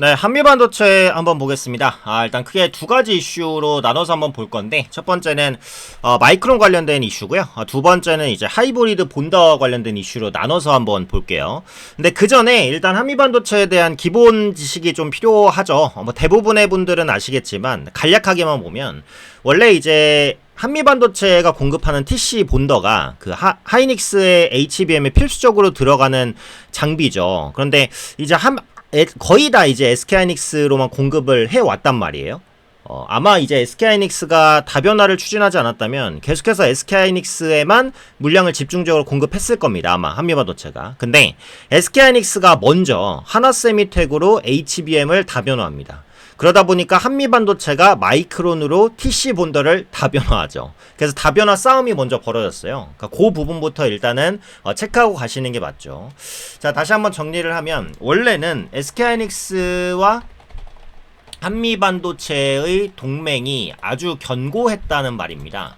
네, 한미 반도체 한번 보겠습니다. 아, 일단 크게 두 가지 이슈로 나눠서 한번 볼 건데, 첫 번째는 어, 마이크론 관련된 이슈고요. 어, 두 번째는 이제 하이브리드 본더 관련된 이슈로 나눠서 한번 볼게요. 근데 그 전에 일단 한미 반도체에 대한 기본 지식이 좀 필요하죠. 어, 뭐 대부분의 분들은 아시겠지만 간략하게만 보면 원래 이제 한미 반도체가 공급하는 TC 본더가 그 하, 하이닉스의 HBM에 필수적으로 들어가는 장비죠. 그런데 이제 한 에- 거의 다 이제 SK하이닉스로만 공급을 해 왔단 말이에요. 어, 아마 이제 SK하이닉스가 다변화를 추진하지 않았다면 계속해서 SK하이닉스에만 물량을 집중적으로 공급했을 겁니다. 아마 한미반도체가. 근데 SK하이닉스가 먼저 하나세미텍으로 HBM을 다변화합니다. 그러다 보니까 한미 반도체가 마이크론으로 TC 본더를 다변화하죠. 그래서 다변화 싸움이 먼저 벌어졌어요. 그러니까 그 부분부터 일단은 어, 체크하고 가시는 게 맞죠. 자, 다시 한번 정리를 하면 원래는 SK하이닉스와 한미 반도체의 동맹이 아주 견고했다는 말입니다.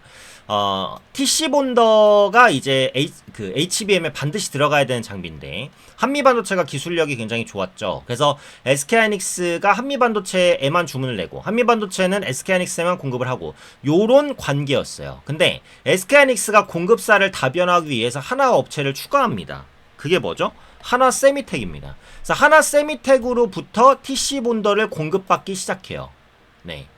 어, TC 본더가 이제 H, 그 HBM에 반드시 들어가야 되는 장비인데 한미 반도체가 기술력이 굉장히 좋았죠. 그래서 SK하이닉스가 한미 반도체에만 주문을 내고 한미 반도체는 SK하이닉스에만 공급을 하고 요런 관계였어요. 근데 SK하이닉스가 공급사를 다변하기 위해서 하나 업체를 추가합니다. 그게 뭐죠? 하나 세미텍입니다. 그래서 하나 세미텍으로부터 TC 본더를 공급받기 시작해요. 네.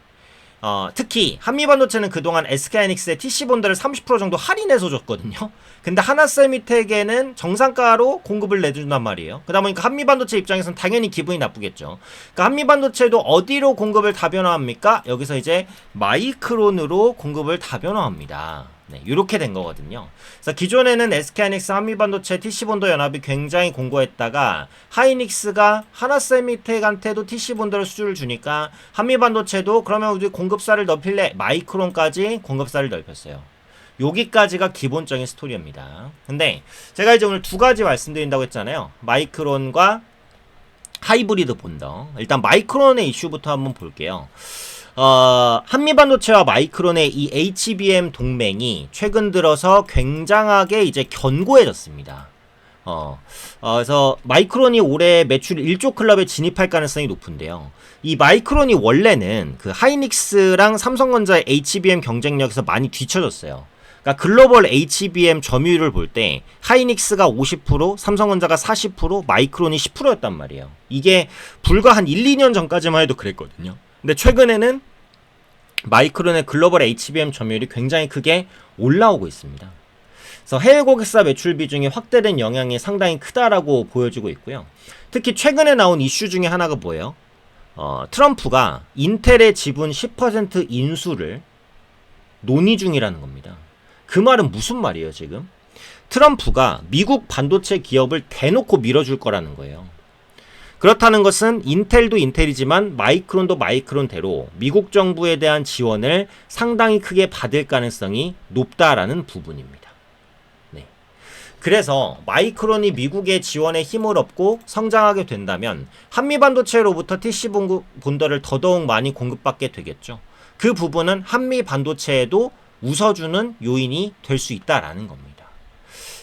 어, 특히 한미반도체는 그동안 SK하이닉스의 TC 본더를 30% 정도 할인해서 줬거든요. 근데 하나세미텍에는 정상가로 공급을 내준단 말이에요. 그러다 보니까 한미반도체 입장에서는 당연히 기분이 나쁘겠죠. 그러니까 한미반도체도 어디로 공급을 다변화합니까? 여기서 이제 마이크론으로 공급을 다변화합니다. 네, 이렇게 된 거거든요. 그래서 기존에는 SK하이닉스 한미반도체 TC본도 연합이 굉장히 공고했다가 하이닉스가 하나세미텍한테도 TC본도를 수주를 주니까 한미반도체도 그러면 우리 공급사를 넓힐래 마이크론까지 공급사를 넓혔어요. 여기까지가 기본적인 스토리입니다. 근데 제가 이제 오늘 두 가지 말씀드린다고 했잖아요. 마이크론과 하이브리드 본더. 일단 마이크론의 이슈부터 한번 볼게요. 어, 한미 반도체와 마이크론의 이 HBM 동맹이 최근 들어서 굉장하게 이제 견고해졌습니다. 어, 어, 그래서 마이크론이 올해 매출 1조 클럽에 진입할 가능성이 높은데요. 이 마이크론이 원래는 그 하이닉스랑 삼성전자의 HBM 경쟁력에서 많이 뒤쳐졌어요. 그러니까 글로벌 HBM 점유율을 볼 때 하이닉스가 50%, 삼성전자가 40%, 마이크론이 10%였단 말이에요. 이게 불과 한 1, 2년 전까지만 해도 그랬거든요. 근데 최근에는 마이크론의 글로벌 HBM 점유율이 굉장히 크게 올라오고 있습니다. 그래서 해외 고객사 매출 비중이 확대된 영향이 상당히 크다라고 보여지고 있고요. 특히 최근에 나온 이슈 중에 하나가 뭐예요? 어, 트럼프가 인텔의 지분 10% 인수를 논의 중이라는 겁니다. 그 말은 무슨 말이에요, 지금? 트럼프가 미국 반도체 기업을 대놓고 밀어줄 거라는 거예요. 그렇다는 것은 인텔도 인텔이지만 마이크론도 마이크론대로 미국 정부에 대한 지원을 상당히 크게 받을 가능성이 높다라는 부분입니다. 네. 그래서 마이크론이 미국의 지원에 힘을 얻고 성장하게 된다면 한미 반도체로부터 TC 본더를 더더욱 많이 공급받게 되겠죠. 그 부분은 한미 반도체에도 웃어주는 요인이 될 수 있다라는 겁니다.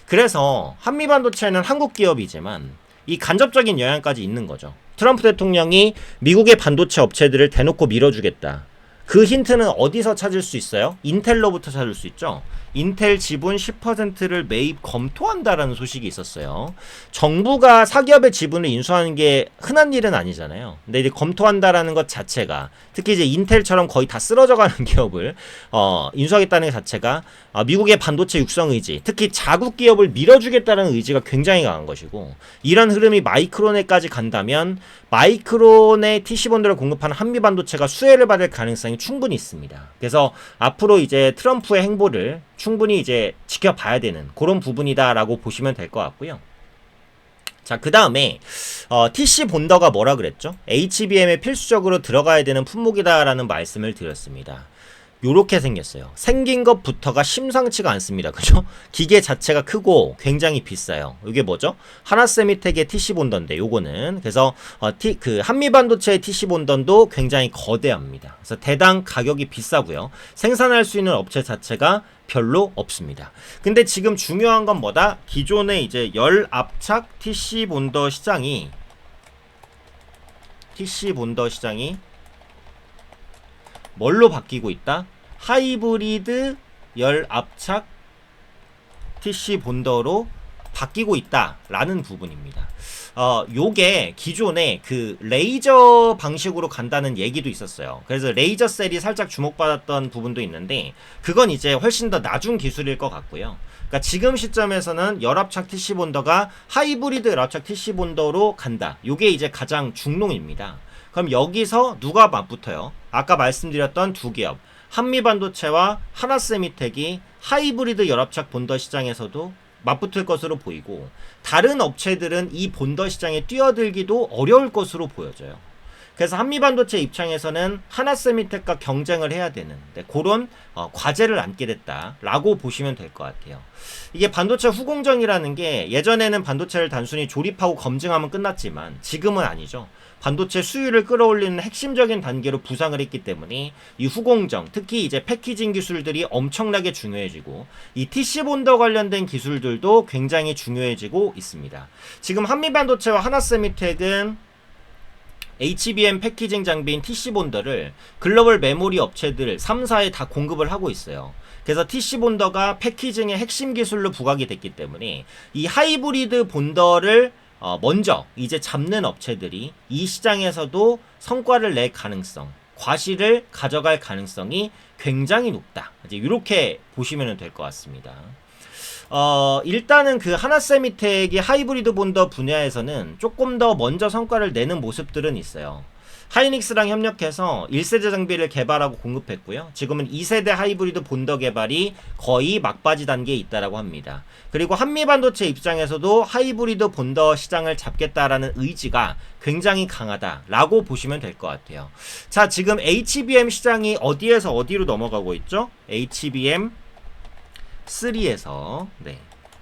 그래서 한미 반도체는 한국 기업이지만 이 간접적인 영향까지 있는 거죠. 트럼프 대통령이 미국의 반도체 업체들을 대놓고 밀어주겠다. 그 힌트는 어디서 찾을 수 있어요? 인텔로부터 찾을 수 있죠. 인텔 지분 10%를 매입 검토한다라는 소식이 있었어요. 정부가 사기업의 지분을 인수하는 게 흔한 일은 아니잖아요. 근데 이제 검토한다라는 것 자체가 특히 이제 인텔처럼 거의 다 쓰러져가는 기업을 어, 인수하겠다는 것 자체가 어, 미국의 반도체 육성 의지, 특히 자국 기업을 밀어주겠다는 의지가 굉장히 강한 것이고 이런 흐름이 마이크론에까지 간다면 마이크론의 TC본들을 공급하는 한미 반도체가 수혜를 받을 가능성이 충분히 있습니다. 그래서 앞으로 이제 트럼프의 행보를 충분히 이제 지켜봐야 되는 그런 부분이다라고 보시면 될 것 같고요. 자, 그 다음에, 어, TC 본더가 뭐라 그랬죠? HBM에 필수적으로 들어가야 되는 품목이다라는 말씀을 드렸습니다. 요렇게 생겼어요. 생긴 것부터가 심상치가 않습니다. 그죠? 기계 자체가 크고 굉장히 비싸요. 이게 뭐죠? 하나세미텍의 TC 본던데 요거는 그래서 어, T, 그 한미 반도체의 TC 본던도 굉장히 거대합니다. 그래서 대당 가격이 비싸고요. 생산할 수 있는 업체 자체가 별로 없습니다. 근데 지금 중요한 건 뭐다? 기존의 이제 열 압착 TC 본더 시장이 TC 본더 시장이 뭘로 바뀌고 있다? 하이브리드 열 압착 TC 본더로 바뀌고 있다라는 부분입니다. 어, 요게 기존에 그 레이저 방식으로 간다는 얘기도 있었어요. 그래서 레이저 셀이 살짝 주목받았던 부분도 있는데 그건 이제 훨씬 더 나중 기술일 것 같고요. 그러니까 지금 시점에서는 열압착 TC 본더가 하이브리드 열압착 TC 본더로 간다. 요게 이제 가장 중론입니다. 그럼 여기서 누가 맞붙어요? 아까 말씀드렸던 두 기업 한미반도체와 하나세미텍이 하이브리드 열압착 본더 시장에서도 맞붙을 것으로 보이고 다른 업체들은 이 본더 시장에 뛰어들기도 어려울 것으로 보여져요. 그래서 한미반도체 입장에서는 하나세미텍과 경쟁을 해야 되는 네, 그런 어, 과제를 안게 됐다라고 보시면 될 것 같아요. 이게 반도체 후공정이라는 게 예전에는 반도체를 단순히 조립하고 검증하면 끝났지만 지금은 아니죠. 반도체 수율을 끌어올리는 핵심적인 단계로 부상을 했기 때문에 이 후공정, 특히 이제 패키징 기술들이 엄청나게 중요해지고 이 TC 본더 관련된 기술들도 굉장히 중요해지고 있습니다. 지금 한미 반도체와 하나세미텍은 HBM 패키징 장비인 TC 본더를 글로벌 메모리 업체들 3사에 다 공급을 하고 있어요. 그래서 TC 본더가 패키징의 핵심 기술로 부각이 됐기 때문에 이 하이브리드 본더를 어, 먼저 이제 잡는 업체들이 이 시장에서도 성과를 낼 가능성, 과실을 가져갈 가능성이 굉장히 높다. 이제 이렇게 보시면 될 것 같습니다. 어, 일단은 그 하나세미텍이 하이브리드 본더 분야에서는 조금 더 먼저 성과를 내는 모습들은 있어요. 하이닉스랑 협력해서 1세대 장비를 개발하고 공급했고요. 지금은 2세대 하이브리드 본더 개발이 거의 막바지 단계에 있다라고 합니다. 그리고 한미 반도체 입장에서도 하이브리드 본더 시장을 잡겠다라는 의지가 굉장히 강하다라고 보시면 될 것 같아요. 자, 지금 HBM 시장이 어디에서 어디로 넘어가고 있죠? HBM 3에서 네.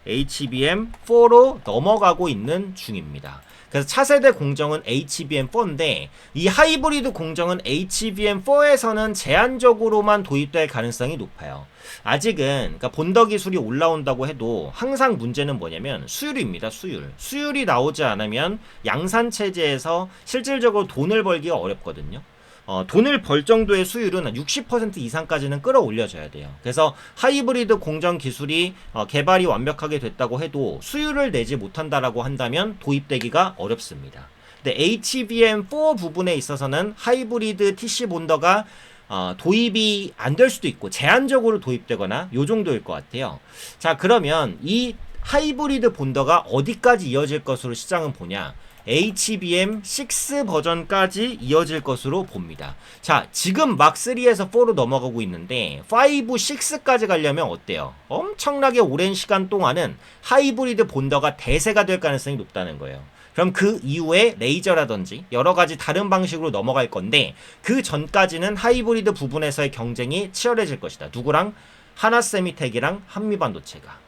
HBM4로 넘어가고 있는 중입니다. 그래서 차세대 공정은 HBM4인데 이 하이브리드 공정은 HBM4에서는 제한적으로만 도입될 가능성이 높아요. 아직은 그러니까 본더 기술이 올라온다고 해도 항상 문제는 뭐냐면 수율입니다. 수율. 수율이 나오지 않으면 양산 체제에서 실질적으로 돈을 벌기가 어렵거든요. 어, 돈을 벌 정도의 수율은 60% 이상까지는 끌어올려져야 돼요. 그래서 하이브리드 공정 기술이 어, 개발이 완벽하게 됐다고 해도 수율을 내지 못한다라고 한다면 도입되기가 어렵습니다. 근데 HBM4 부분에 있어서는 하이브리드 TC 본더가 어, 도입이 안 될 수도 있고 제한적으로 도입되거나 요 정도일 것 같아요. 자 그러면 이 하이브리드 본더가 어디까지 이어질 것으로 시장은 보냐? HBM6 버전까지 이어질 것으로 봅니다. 자, 지금 막 3에서 4로 넘어가고 있는데 5, 6까지 가려면 어때요? 엄청나게 오랜 시간 동안은 하이브리드 본더가 대세가 될 가능성이 높다는 거예요. 그럼 그 이후에 레이저라든지 여러 가지 다른 방식으로 넘어갈 건데 그 전까지는 하이브리드 부분에서의 경쟁이 치열해질 것이다. 누구랑? 하나세미텍이랑 한미반도체가.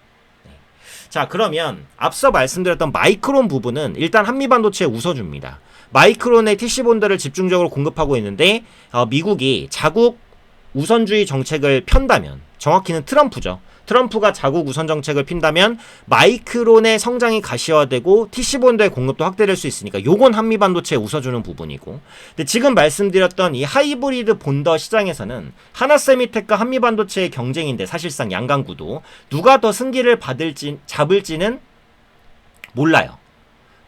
자 그러면 앞서 말씀드렸던 마이크론 부분은 일단 한미반도체에 웃어줍니다. 마이크론의 TC본드를 집중적으로 공급하고 있는데 어, 미국이 자국 우선주의 정책을 편다면 정확히는 트럼프죠. 트럼프가 자국 우선 정책을 핀다면 마이크론의 성장이 가시화되고 TC본드의 공급도 확대될 수 있으니까 요건 한미 반도체에 웃어주는 부분이고 근데 지금 말씀드렸던 이 하이브리드 본더 시장에서는 하나세미텍과 한미 반도체의 경쟁인데 사실상 양강구도 누가 더 승기를 받을지 잡을지는 몰라요.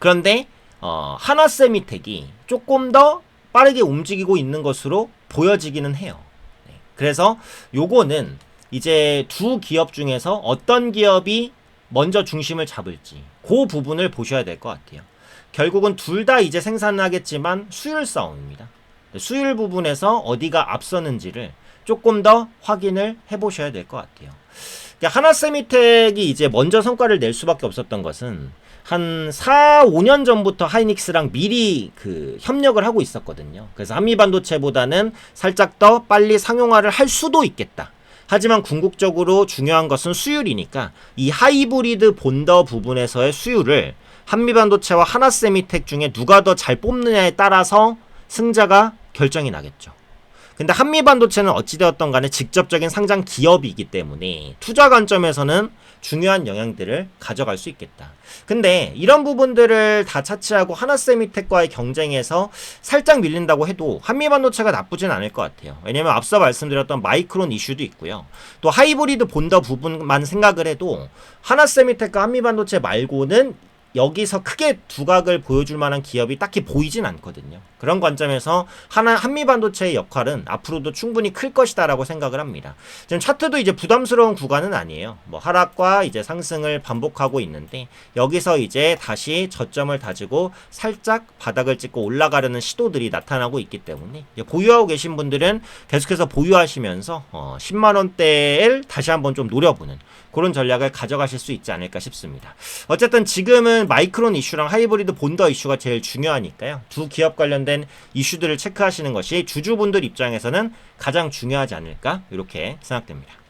그런데 어, 하나세미텍이 조금 더 빠르게 움직이고 있는 것으로 보여지기는 해요. 네. 그래서 요거는 이제 두 기업 중에서 어떤 기업이 먼저 중심을 잡을지 그 부분을 보셔야 될 것 같아요. 결국은 둘 다 이제 생산을 하겠지만 수율 싸움입니다. 수율 부분에서 어디가 앞서는지를 조금 더 확인을 해보셔야 될 것 같아요. 그러니까 하나세미텍이 이제 먼저 성과를 낼 수밖에 없었던 것은 한 4, 5년 전부터 하이닉스랑 미리 그 협력을 하고 있었거든요. 그래서 한미반도체보다는 살짝 더 빨리 상용화를 할 수도 있겠다. 하지만 궁극적으로 중요한 것은 수율이니까 이 하이브리드 본더 부분에서의 수율을 한미반도체와 하나세미텍 중에 누가 더 잘 뽑느냐에 따라서 승자가 결정이 나겠죠. 근데 한미 반도체는 어찌되었던 간에 직접적인 상장 기업이기 때문에 투자 관점에서는 중요한 영향들을 가져갈 수 있겠다. 근데 이런 부분들을 다 차치하고 하나세미텍과의 경쟁에서 살짝 밀린다고 해도 한미 반도체가 나쁘진 않을 것 같아요. 왜냐면 앞서 말씀드렸던 마이크론 이슈도 있고요. 또 하이브리드 본더 부분만 생각을 해도 하나세미텍과 한미 반도체 말고는 여기서 크게 두각을 보여줄 만한 기업이 딱히 보이진 않거든요. 그런 관점에서 하나 한미반도체의 역할은 앞으로도 충분히 클 것이다라고 생각을 합니다. 지금 차트도 이제 부담스러운 구간은 아니에요. 뭐 하락과 이제 상승을 반복하고 있는데 여기서 이제 다시 저점을 다지고 살짝 바닥을 찍고 올라가려는 시도들이 나타나고 있기 때문에 보유하고 계신 분들은 계속해서 보유하시면서 어 10만 원대를 다시 한번 좀 노려보는 그런 전략을 가져가실 수 있지 않을까 싶습니다. 어쨌든 지금 은 마이크론 이슈랑 하이브리드 본더 이슈가 제일 중요하니까요. 두 기업 관련된 이슈들을 체크하시는 것이 주주분들 입장에서는 가장 중요하지 않을까 이렇게 생각됩니다.